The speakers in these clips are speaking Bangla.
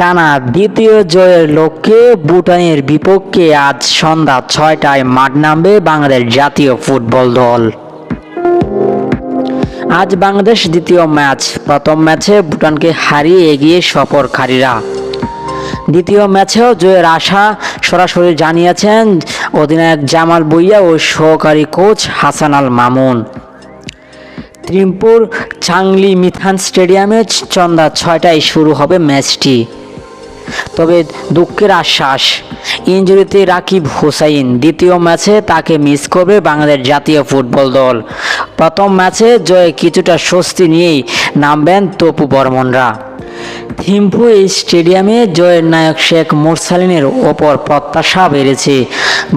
টানা দ্বিতীয় জয়ের লক্ষ্যে ভুটানের বিপক্ষে আজ সন্ধ্যা ছয়টায় মাঠ নামবে বাংলাদেশ জাতীয় ফুটবল দল। আজ বাংলাদেশ দ্বিতীয় ম্যাচ। প্রথম ম্যাচে ভুটানকে হারিয়ে এগিয়ে সফরকারীরা দ্বিতীয় ম্যাচেও জয়ের আশা সরাসরি জানিয়েছেন অধিনায়ক জামাল বইয়া ও সহকারী কোচ হাসান আল মামুন। ত্রিমপুর চাংলি মিথান স্টেডিয়ামে সন্ধ্যা ছয়টায় শুরু হবে ম্যাচটি। তবে দুঃখের আশ্বাস। ইঞ্জুরিতে রাকিব হুসাইন দ্বিতীয় ম্যাচে তাকে মিস করবে বাংলাদেশ জাতীয় ফুটবল দল। প্রথম ম্যাচে জয়ে কিছুটা স্বস্তি নিয়েই নামবেন তপু বর্মনরা। থিম্পু স্টেডিয়ামে জয়ের নায়ক শেখ মোরসালিনের ওপর প্রত্যাশা বেড়েছে।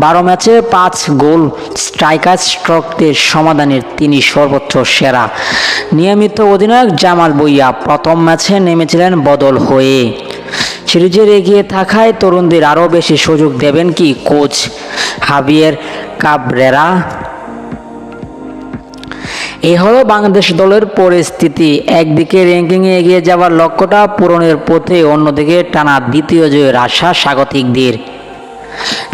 বারো ম্যাচে পাঁচ গোল স্ট্রাইকার স্ট্রোকদের সমাধানের তিনি সর্বোচ্চ সেরা। নিয়মিত অধিনায়ক জামাল বইয়া প্রথম ম্যাচে নেমেছিলেন বদল হয়ে। সিরিজের এগিয়ে থাকায় তরুণদের আরও বেশি সুযোগ দেবেন কি কোচ হাবিয়ের কাবরেরা? এ হলো বাংলাদেশ দলের পরিস্থিতি। একদিকে র্যাঙ্কিংয়ে এগিয়ে যাওয়ার লক্ষ্যটা পূরণের পথে অন্যদিকে টানা দ্বিতীয় জয়ের আশা স্বাগতিকদের।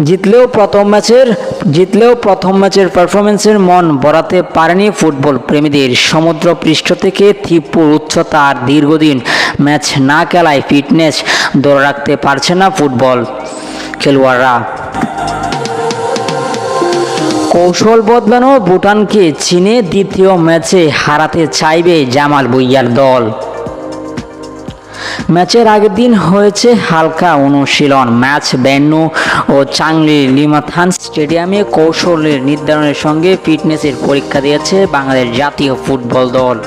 জিতলেও প্রথম ম্যাচের জিতলেও প্রথম ম্যাচের পারফরমেন্সের মন বরাতে পারেনি ফুটবল প্রেমীদের। সমুদ্র পৃষ্ঠ থেকে তীব্র উচ্চতা আর দীর্ঘদিন ম্যাচ না খেলায় ফিটনেস ধরে রাখতে পারছে না ফুটবল খেলোয়াড়রা। কৌশল বদলানো ভুটানকে চীনে দ্বিতীয় ম্যাচে হারাতে চাইবে জামাল বইয়ার দল। ম্যাচের আগের দিন হয়েছে হালকা অনুশীলন, ম্যাচ বেন্নু ও চাংলি লিমাথান স্টেডিয়ামে কৌশলের নির্ধারণের সঙ্গে ফিটনেসের পরীক্ষা দিয়েছে বাংলাদেশ জাতীয় ফুটবল দল।